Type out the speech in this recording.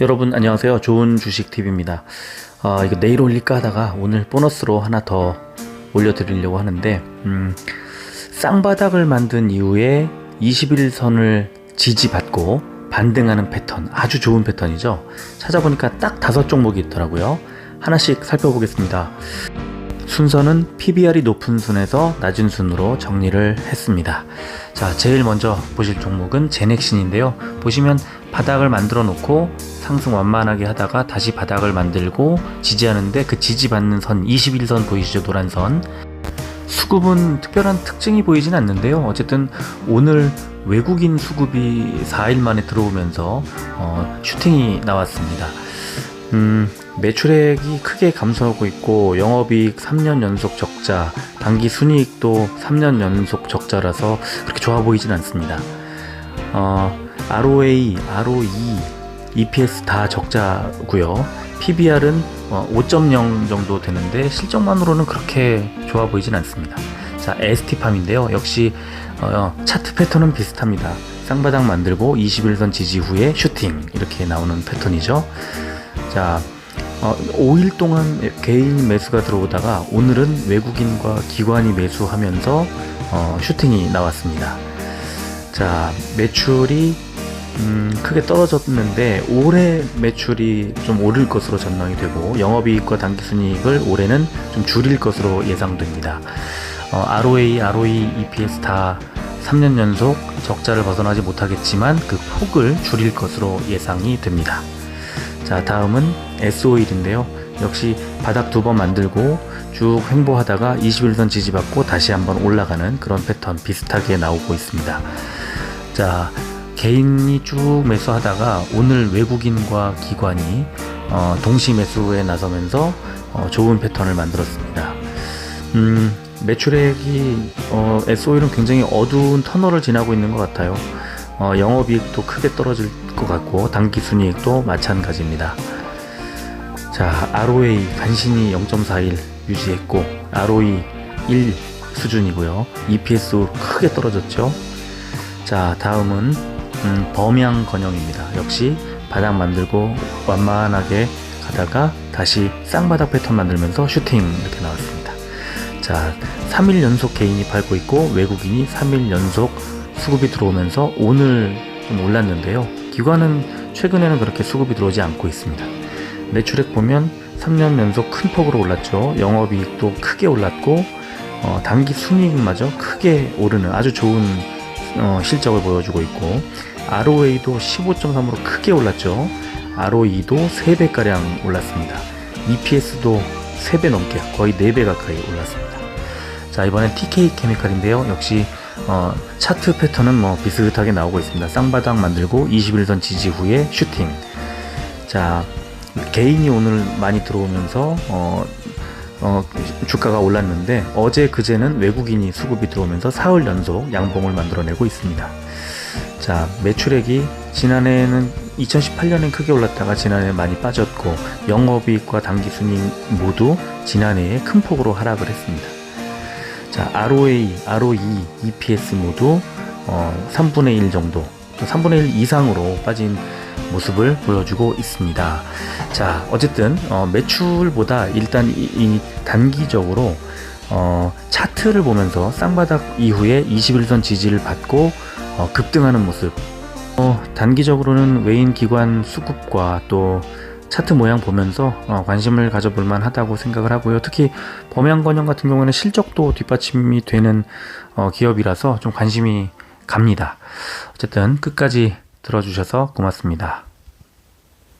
여러분 안녕하세요. 좋은 주식 TV입니다. 어, 이거 내일 올릴까 하다가 오늘 보너스로 하나 더 올려드리려고 하는데 음, 쌍바닥을 만든 이후에 21선을 지지받고 반등하는 패턴 아주 좋은 패턴이죠. 찾아보니까 딱 다섯 종목이 있더라고요. 하나씩 살펴보겠습니다. 순서는 PBR이 높은 순에서 낮은 순으로 정리를 했습니다. 자, 제일 먼저 보실 종목은 제넥신인데요. 보시면 바닥을 만들어 놓고 상승 완만하게 하다가 다시 바닥을 만들고 지지하는데 그 지지받는 선 21선 보이시죠? 노란 선. 수급은 특별한 특징이 보이진 않는데요. 어쨌든 오늘 외국인 수급이 4일 만에 들어오면서 어, 슈팅이 나왔습니다. 음, 매출액이 크게 감소하고 있고 영업이익 3년 연속 적자, 단기 순이익도 3년 연속 적자라서 그렇게 좋아 보이진 않습니다. 어, ROA, ROE, EPS 다 적자고요. PBR은 어, 5.0 정도 되는데 실적만으로는 그렇게 좋아 보이진 않습니다. 자, ST팜인데요. 역시 어, 차트 패턴은 비슷합니다. 쌍바닥 만들고 21선 지지 후에 슈팅 이렇게 나오는 패턴이죠. 자, 어, 5일 동안 개인 매수가 들어오다가 오늘은 외국인과 기관이 매수하면서 어, 슈팅이 나왔습니다. 자, 매출이 음, 크게 떨어졌는데 올해 매출이 좀 오를 것으로 전망이 되고 영업이익과 단기순이익을 올해는 좀 줄일 것으로 예상됩니다. 어, ROA, ROE, EPS 다 3년 연속 적자를 벗어나지 못하겠지만 그 폭을 줄일 것으로 예상이 됩니다. 자, 다음은 SO일인데요. 역시 바닥 두 번 만들고 쭉 횡보하다가 21선 지지받고 다시 한번 올라가는 그런 패턴 비슷하게 나오고 있습니다. 자, 개인이 쭉 매수하다가 오늘 외국인과 기관이 어, 동시 매수에 나서면서 어, 좋은 패턴을 만들었습니다. 음, 매출액이 어, SO일은 굉장히 어두운 터널을 지나고 있는 것 같아요. 어, 영업이익도 크게 떨어질 것 같고 단기 순이익도 마찬가지입니다. 자, ROA 간신히 0.41 유지했고 ROE 1 수준이고요. EPS도 크게 떨어졌죠. 자, 다음은 음, 범양 건영입니다. 역시 바닥 만들고 완만하게 가다가 다시 쌍바닥 패턴 만들면서 슈팅 이렇게 나왔습니다. 자, 3일 연속 개인이 팔고 있고 외국인이 3일 연속 수급이 들어오면서 오늘 좀 올랐는데요. 기관은 최근에는 그렇게 수급이 들어오지 않고 있습니다. 매출액 보면 3년 연속 큰 폭으로 올랐죠. 영업이익도 크게 올랐고 어, 단기 순이익마저 크게 오르는 아주 좋은 어, 실적을 보여주고 있고 ROA도 15.3으로 크게 올랐죠. ROE도 3배가량 올랐습니다. EPS도 3배 넘게 거의 4배 가까이 올랐습니다. 자 이번엔 TK 케미칼인데요. 역시 어, 차트 패턴은 뭐 비슷하게 나오고 있습니다. 쌍바닥 만들고 21선 지지 후에 슈팅. 자 개인이 오늘 많이 들어오면서 어, 어, 주가가 올랐는데 어제 그제는 외국인이 수급이 들어오면서 사흘 연속 양봉을 만들어내고 있습니다. 자 매출액이 지난해에는 2018년엔 크게 올랐다가 지난해 많이 빠졌고 영업이익과 단기순이익 모두 지난해에 큰 폭으로 하락을 했습니다. 자 ROA, ROE, EPS 모두 어, 3분의 1 정도, 또 3분의 1 이상으로 빠진 모습을 보여주고 있습니다. 자, 어쨌든 어, 매출보다 일단 이, 이 단기적으로 어, 차트를 보면서 쌍바닥 이후에 21선 지지를 받고 어, 급등하는 모습. 어, 단기적으로는 외인 기관 수급과 또 차트 모양 보면서 어, 관심을 가져볼 만하다고 생각을 하고요. 특히 범양건영 같은 경우는 실적도 뒷받침이 되는 어, 기업이라서 좀 관심이 갑니다. 어쨌든 끝까지 들어주셔서 고맙습니다.